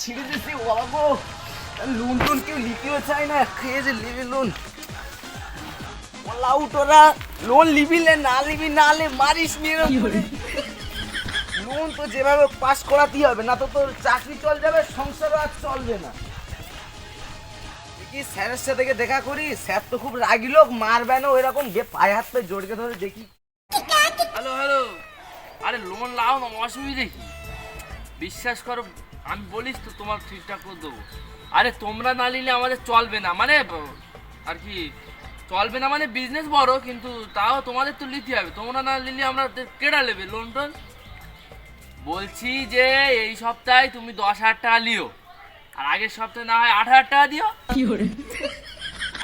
ছিঁড়ে দিছি বাবা লোন টোন কেউ লিপিও চায় না খেয়ে যে লিবি লোন। বলা তোরা লোন লিবি লে না লিবি না লে মারিস নিয়ে লোন তো যেভাবে পাস করাতেই হবে না তো তোর চাকরি চল যাবে সংসারও আর চলবে না। দেখি স্যারের সাথে দেখা করি স্যার তো খুব রাগি লোক মারবে না ওই রকম যে পায়ে হাত পায়ে জড়কে ধরে দেখি। Hello hello. আরে লোন লাও না অসুবিধে কি? বিশ্বাস করো আমি বলিস তো তোমার ঠিকঠাক করে দেবো। আরে তোমরা না নিলে আমাদের চলবে না। মানে আর কি চলবে না মানে বিজনেস বড় কিন্তু তাও তোমাদের তো নিতে হবে। তোমরা না নিলে আমরা কেডা নেবে? লোন টোন? বলছি যে এই সপ্তাহে তুমি দশ হাজার টাকা লিও। আর আগের সপ্তাহে না হয় আট হাজার টাকা দিও। কি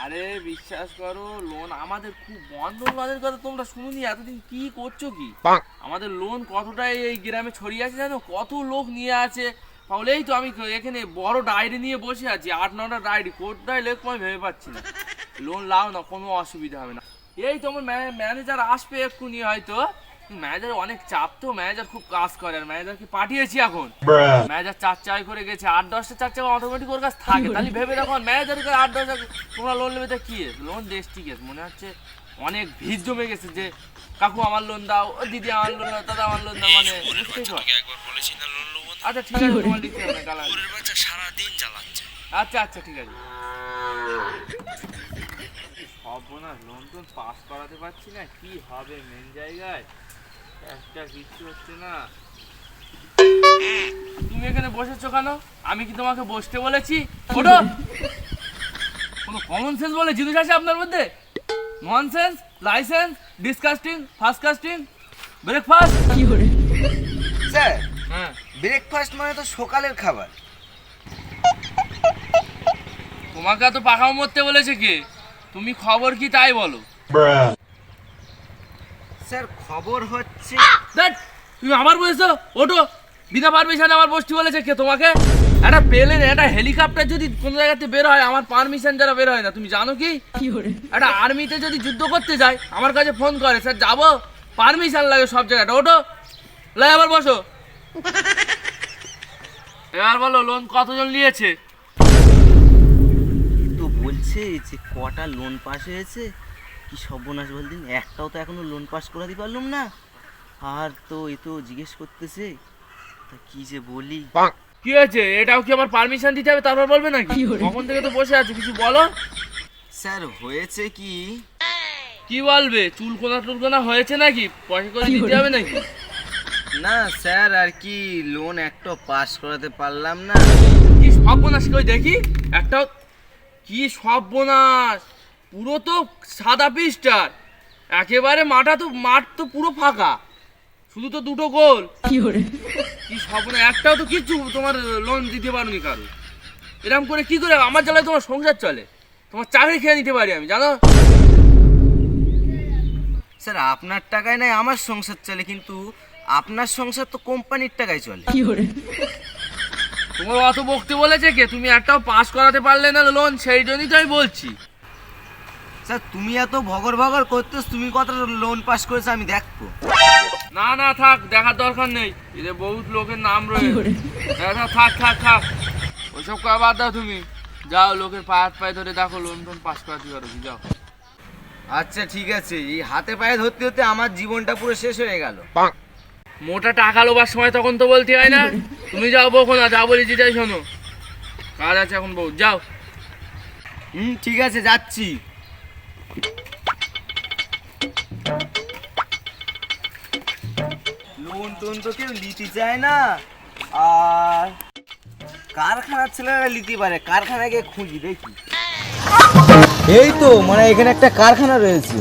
আরে বিশ্বাস করো লোন আমাদের খুব বন্ধন লোনের কথা তোমরা শুনুনি? এতদিন কি করছ কি? আমাদের লোন কতটা এই গ্রামে ছড়িয়ে আছে জানো? কত লোক নিয়ে আছে। তাহলেই তো আমি এখানে বড় ডায়েরি নিয়ে বসে আছি। আট নটা ডায়েরি কোথায় লেখবো আমি ভেবে পাচ্ছি না। লোন লাও না কোনো অসুবিধা হবে না। এই তোমার ম্যানেজার আসবে এক্ষুনি হয়তো। ম্যানেজার অনেক চাপ তো ম্যানেজার খুব কাজ করে। আর ম্যানেজারকে পাঠিয়েছি এখন। ম্যানেজার চার চাই করে গেছে। আট দশটা চার চাকা অটোমেটিক ওর কাছে থাকে। তাহলে ভেবে দেখো ম্যানেজার করে আট দশটা তোমরা লোন নেবে তা কি? লোন দেশ ঠিক আছে মনে হচ্ছে অনেক ভিড় জমে গেছে যে কাকু আমার লোন দাও দিদি আমার লোন দাও দাদা আমার লোন দাও মানে বুঝতেই আচ্ছা ঠিক আছে তোমার লিখতে হবে না, গালা- ওরের বাচ্চা সারাদিন চালাচ্ছে আচ্ছা আচ্ছা ঠিক আছে। সব না লোন টোন পাস করাতে পারছি না কি হবে মেন জায়গায়? একটা কিচ্ছু হচ্ছে না। তুমি এখানে বসেছো কেন? আমি কি তোমাকে বসতে বলেছি? ওঠো! কোনো কমন সেন্স বলে জিনিস আছে আপনার মধ্যে? Nonsense license disgusting fast casting breakfast কি করে? স্যার হ্যাঁ। ব্রেকফাস্ট মানে তো সকালের খাবার। তোমাকে তো পাখাও মরতে বলেছে কে? তুমি খবর কি তাই বলো? স্যার খবর হচ্ছে দেখ তুমি আবার বলেছ ওটো বিনা পারমিশনে আমার বসতে বলেছে কে তোমাকে? একটা প্লেন একটা হেলিকপ্টার যদি কোনো জায়গাতে বের হয় আমার পারমিশন যারা বের হয় না। তুমি জানো কি? একটা আর্মিতে যদি যুদ্ধ করতে যায় আমার কাছে ফোন করে স্যার যাব? পারমিশন লাগে সব জায়গাটা ওটো লাই আবার বসো। এবার বলো লোন কতজন নিয়েছে? তো বলছে যে কটা লোন পাস হয়েছে কি সর্বনাশ বলদিন? একটাও তো এখনও লোন পাস করাতে পারলাম না। আর তো এ তো জিজ্ঞেস করতেছে তা কি যে বলি? কি হয়েছে? এটাও কি আমার পারমিশন দিতে হবে তারপর বলবে না নাকি কখন থেকে তো বসে আছে কিছু বলো। স্যার হয়েছে কি? কি বলবে? চুলকোনা টুলকোনা হয়েছে নাকি? পয়সা করে দিতে হবে নাকি? না স্যার আর কি লোন একটা পাস করাতে পারলাম না। কি সর্বনাশ কই দেখি? একটা কি সর্বনাশ? পুরো তো সাদা পিস্টার একেবারে মাঠা তো মাঠ তো পুরো ফাঁকা। শুধু তো দুটো গোল। কি সর্বনাশ? একটাও তো কিচ্ছু তোমার লোন দিতে পারোনি কারও। এরকম করে কি করে? আমার জ্বালায় তোমার সংসার চলে। তোমার চাকরি খেয়ে নিতে পারি আমি জানো? স্যার আপনার টাকায় নাই আমার সংসার চলে কিন্তু আপনার সংসার তো কোম্পানির টাকায় চলে। তোমার অত বকতে বলেছে কে? তুমি একটাও পাস করাতে পারলে না লোন সেই জন্যই তো আমি বলছি। স্যার তুমি এত ভগর ভগর করতেছ তুমি কত লোন পাস করেছ আমি দেখব। না না থাক দেখার দরকার নেই। এদের বহুত লোকের নাম রয়েছে দেখা থাক থাক থাক। ওইসব করা বাদ দাও তুমি। যাও লোকের পায়ে হাত পায়ে ধরে দেখো লোন টোন পাস করাতে পারো কি? যাও। আচ্ছা ঠিক আছে। এই হাতে পায়ে ধরতে ধরতে আমার জীবনটা পুরো শেষ হয়ে গেল। মোটা টাকা লোবার সময় তখন তো বলতে হয় না। তুমি যাও বকো না যা বলেছি যাই শোনো। কাজ আছে এখন বউ যাও। হুম ঠিক আছে যাচ্ছি। লোন টোন তো কেউ নিতে চায় না। আর কারখানার ছেলেরা নিতে পারে কারখানায় গিয়ে খুঁজি দেখি। এই তো মানে এখানে একটা কারখানা রয়েছে।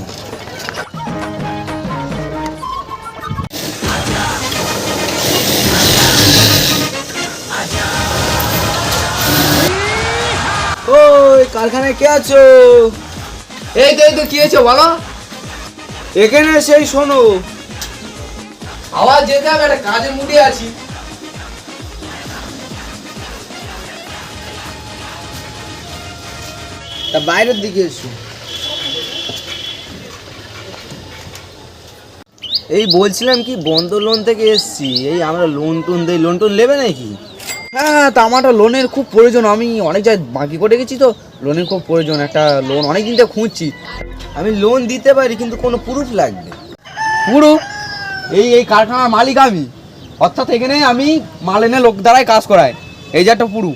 কারখানায় কে আছো? এই তো এই তো, কি হয়েছে বলো? এখানে সেই শোনো যেতে হবে, একটা কাজের মুডে আছি। তা বাইরের দিকে এসো। এই বলছিলাম কি, বন্ধ লোন থেকে এসছি। এই আমরা লোন টোন দেই লোন টোন নেবে নাকি? হ্যাঁ তা আমার লোনের খুব প্রয়োজন। আমি অনেক জায়গায় বাকি করে গেছি তো। লোনের খুব প্রয়োজন। একটা লোন অনেক দিন থেকে খুঁজছি। আমি লোন দিতে পারি কিন্তু কোনো প্রুফ লাগবে। পুরো? এই এই কারখানার মালিক আমি। অর্থাৎ এখানে আমি মাল এনে লোক দ্বারাই কাজ করাই। এই যে একটা পুরু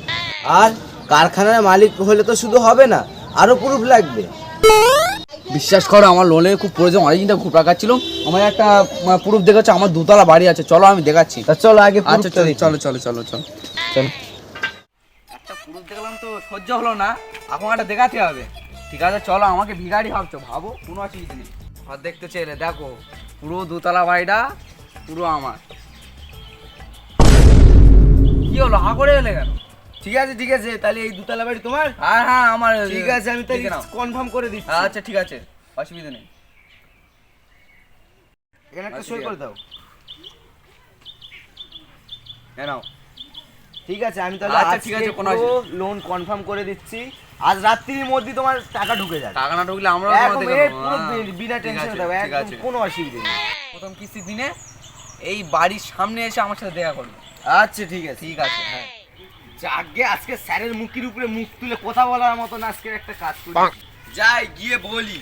আর কারখানার মালিক হলে তো শুধু হবে না আরও প্রুফ লাগবে। বিশ্বাস করো আমার লোনের খুব প্রয়োজন। অনেক দিন থেকে খুব টাকা ছিল আমার একটা প্রুফ দেখাচ্ছে। আমার দুতলা বাড়ি আছে। চলো আমি দেখাচ্ছি। তা চলো আগে আচ্ছা চলো। চলো চলো চলো। চলো। চলো একটা পুরুষ দেখলাম তো সহ্য হলো না। এখন একটা দেখাতে হবে। ঠিক আছে চলো আমাকে ভিখারি ভাবছ। ভাবো কোনো অসুবিধা নেই। আর দেখতে চাইলে দেখো পুরো দোতলা বাড়িটা পুরো আমার। কি হলো? হা করে এলে কেন? ঠিক আছে ঠিক আছে তাহলে এই দুতলা বাড়ি তোমার? হ্যাঁ হ্যাঁ আমার ঠিক আছে আমি তাহলে নাও। কনফার্ম করে দিচ্ছি। আচ্ছা ঠিক আছে অসুবিধা নেই। এখানে একটা আচ্ছা, সই করে দাও। এ নাও। ঠিক আছে আমি তাহলে আচ্ছা, আজকে ঠিক আছে, কোনো লোন কনফার্ম করে দিচ্ছি। আজ রাত্রির মধ্যে তোমার টাকা ঢুকে যাবে। টাকা না ঢুকলে আমরা একদম পুরো বিনা টেনশনে থাকবে কোনো অসুবিধা নেই। প্রথম কিস্তির দিনে এই বাড়ির সামনে এসে আমার সাথে দেখা করবে। আচ্ছা ঠিক আছে। ঠিক আছে হ্যাঁ। আগে আজকে স্যারের মুখের উপরে মুখ তুলে কথা বলার মতন আজকের একটা কাজ করি। যাই গিয়ে বলি।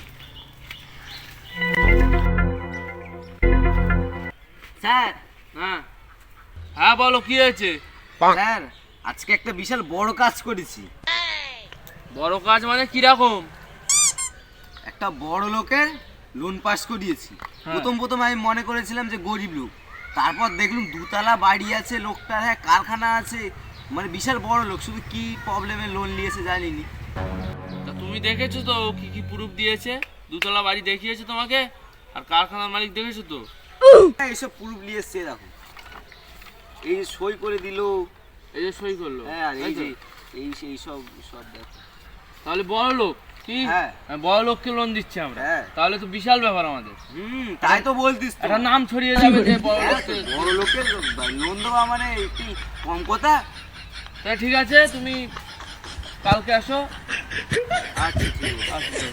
স্যার হ্যাঁ। হ্যাঁ বলো কি হয়েছে? স্যার আজকে একটা বিশাল বড় কাজ করেছি। বড় কাজ মানে কীরকম একটা বড় লোকের লোন পাস করিয়েছি। হ্যাঁ। প্রথম প্রথম আমি মনে করেছিলাম যে গরিব লোক। তারপর দেখলাম দুতলা বাড়ি আছে লোকটার হ্যাঁ কারখানা আছে। মানে বিশাল বড় লোক শুধু কি প্রবলেমে লোন নিয়েছে জানিনি। তা তুমি দেখেছ তো ও কি কি প্রুফ দিয়েছে? দুতলা বাড়ি দেখিয়েছে তোমাকে আর কারখানার মালিক দেখেছ তো? হ্যাঁ এইসব প্রুফ নিয়ে এসছে দেখো এই সই করে দিল। এই যে সই করল। হ্যাঁ এই যে এই সেই সব সব দেখো। তাহলে বড় লোক কি? হ্যাঁ। হ্যাঁ, বড় লোককে লোন দিচ্ছি আমরা। হ্যাঁ। তাহলে তো বিশাল ব্যাপার আমাদের। হুম তাই তো বলতিস একটা নাম ছড়িয়ে যাবে যে বড় বড় লোকের লোন দেওয়া মানে কি কম কথা। তা ঠিক আছে তুমি কালকে আসো। আচ্ছা ঠিক আছে। আচ্ছা।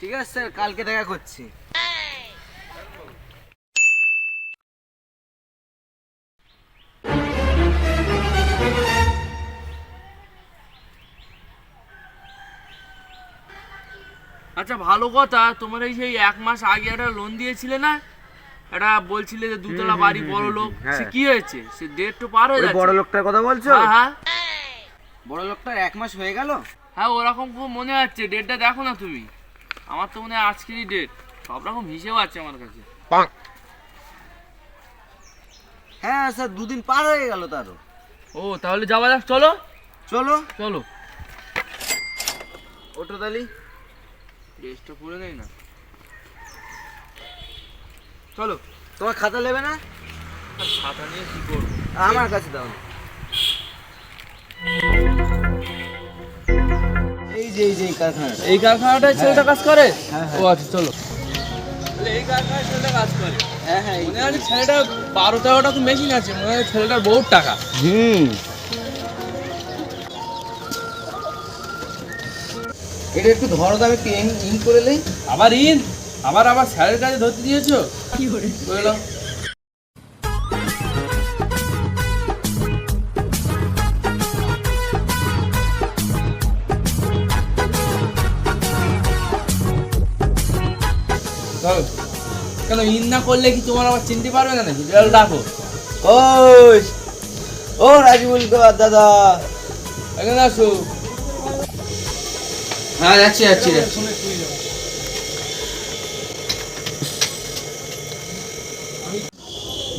ঠিক আছে। স্যার কালকে দেখা করছি। আচ্ছা ভালো কথা। তোমার এই সেই এক মাস আগে একটা লোন দিয়েছিলে না? একটা বলছিলে যে দুতলা বাড়ি বড় লোক। সে কি হয়েছে? সে ডেট তো পার হয়ে যাচ্ছে। বড় লোকটার কথা বলছো? হ্যাঁ হ্যাঁ। বড় লোকটার এক মাস হয়ে গেল? হ্যাঁ ওরকম খুব মনে হচ্ছে। ডেটটা দেখো না তুমি। আমার তো মনে হয় আজকেরই ডেট সব রকম হিসেব আছে আমার কাছে। হ্যাঁ স্যার দুদিন পার হয়ে গেল তারও। ও তাহলে যাওয়া যাক চলো। চলো। চলো। ওটো তালি। ড্রেসটা পরে নেই না। চলো তোমার খাতা নেবে না? আর ছাতা নিয়ে কি করব? আমার কাছে দাও এই যে এই যে এই কারখানাটা। এই কারখানাটায় ছেলেটা কাজ করে? হ্যাঁ, হ্যাঁ। ও আচ্ছা চলো। তাহলে এই কারখানায় ছেলেটা কাজ করে। হ্যাঁ হ্যাঁ মনে হয় ছেলেটা বারো তেরোটা তো মেশিন আছে মনে হয় ছেলেটার বহুত টাকা। হুম। এটা একটু ধরো তো আমি পেন ইন করে নেই। আবার ইন? আবার আবার স্যারের কাছে ধরতে দিয়েছ? কি করে? বললাম। কেন ইন না করলে কি তোমার আবার চিনতে পারবে না নাকি? বিড়াল ডাকো। ওই ও রাজমুল দাদা। এখানে আসো। হ্যাঁ যাচ্ছি যাচ্ছি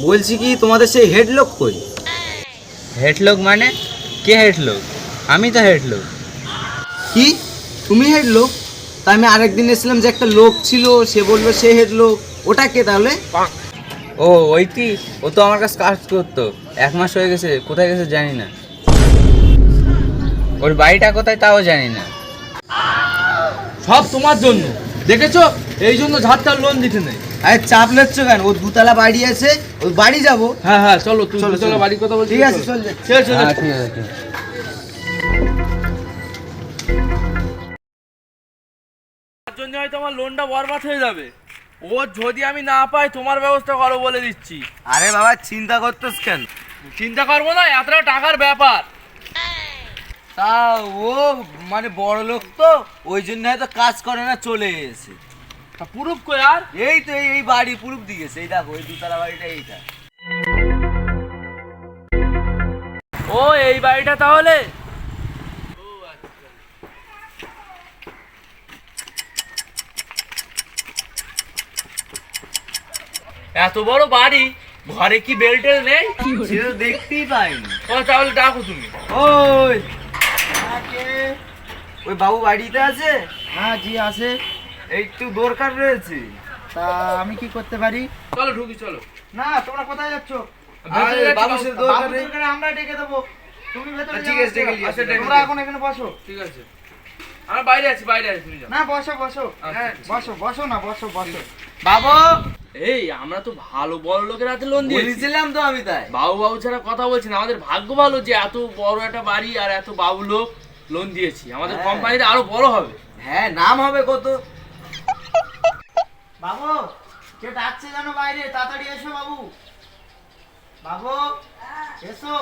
বলছি কি তোমাদের সেই হেড লোক কই? হেডলক মানে? কে হেডলক আমি তো হেডলক কি? তুমি হেড লোক তা আমি আরেকদিন এসেছিলাম যে একটা লোক ছিল সে বলল সে হেড লোক ওটা কে তাহলে? ও ওইটি ও তো আমার কাছে কাজ করতো। এক মাস হয়ে গেছে কোথায় গেছে জানি না। ওর বাড়িটা কোথায় তাও জানি না। সব তোমার জন্য। দেখেছ? এই জন্য ঝাড়টার লোন দিতে নেই। আরে চাপ নিচ্ছ কেন? ও দুতলা বাড়ি আছে ওই বাড়ি যাব। হ্যাঁ হ্যাঁ চলো তুমি চলো, চলো চলো। বাড়ির কথা বলছি ঠিক আছে চল। যাচ্ছি। চলো চলো হ্যাঁ, ঠিক আছে তার জন্য হয়তো আমার লোনটা বরবাদ হয়ে যাবে। ও যদি আমি না পাই তোমার ব্যবস্থা করো বলে দিচ্ছি। আরে বাবা চিন্তা করতেস কেন? চিন্তা করব না এতটা টাকার ব্যাপার। তা ও মানে বড় লোক তো ওই জন্য হয়তো কাজ করে না চলে এসে তা পুরুপ কই আর? এই তো এই বাড়ি পুরুপ দিয়েছে এই দেখো দুতলা বাড়িটা এইটা। ও এই বাড়িটা তাহলে? এত বড় বাড়ি ঘরে কি বেল্টেল নেই? দেখতেই পাইনি। ও তাহলে ডাকো তুমি। ওই ওই বাবু বাড়িতে আছে? হ্যাঁ জি আছে। একটু দরকার রয়েছে। তা আমি কি করতে পারি? চলো ঢুকি চলো। না তোমরা কোথায় যাচ্ছ? আমরা ডেকে দেবো। তুমি ভেতরে ঠিক আছে, ডেকে নিয়ে আসো, আসো। ডেকে তোমরা এখন এখানে বসো। ঠিক আছে। আমরা বাইরে আছি বাইরে আছি তুমি না বসো বসো। ঠিক বসো বসো না বসো বসো। বাবু! এই আমরা তো ভালো বড় লোকের হাতে লোন দিয়েছি। বলেছিলাম তো আমি তাই। বাবু বাবু ছাড়া কথা বলছি না। আমাদের ভাগ্য ভালো যে এত বড় একটা বাড়ি আর এত বাবু লোক। লোন দিয়েছি। আমাদের হ্যাঁ। কোম্পানিতে আরও বড় হবে। হ্যাঁ নাম হবে কত? বাবু কে ডাকছে জানো বাইরে? তাড়াতাড়ি এসো বাবু। বাবু এসো।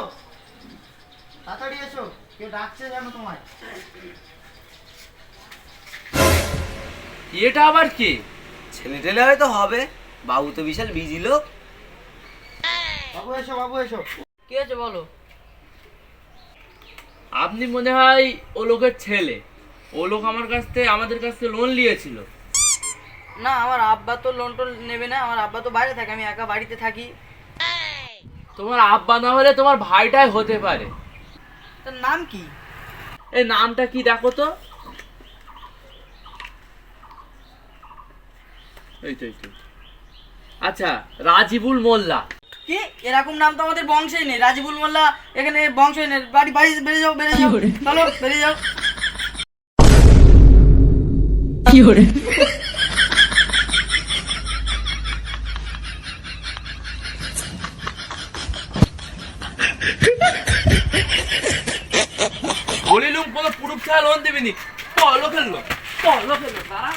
তাড়াতাড়ি এসো। কে ডাকছে জানো তোমায়? এটা আবার কে? ছেলে টেলে হয়তো হবে। বাবু তো বিশাল বিজি লোক। বাবু এসো বাবু এসো। কি আছে বলো? আপনি মনে হয় ও লোকের ছেলে। ও লোক আমার কাছ থেকে আমাদের কাছ থেকে লোন নিয়েছিল। না আমার আব্বা তো লোন টোন নেবে না আমার আব্বা তো বাইরে থাকে আমি একা বাড়িতে থাকি। তোমার আব্বা না হলে তোমার ভাইটাই হতে পারে। তার নাম কি? এই নামটা কি দেখো তো এই তো এই তো। আচ্ছা রাজিবুল মোল্লা। কি? এরকম নাম তো আমাদের বংশেই নেই। রাজিবুল মোল্লা এখানে বংশই নেই। বাড়ি বাড়ি বেরিয়ে যাও বেরিয়ে যাও। চলো বেরিয়ে যাও। বলিলুম কোনো পুরুষ ছাড়া লোন দেবেনি। লোকের লোক লোকের লোক তারা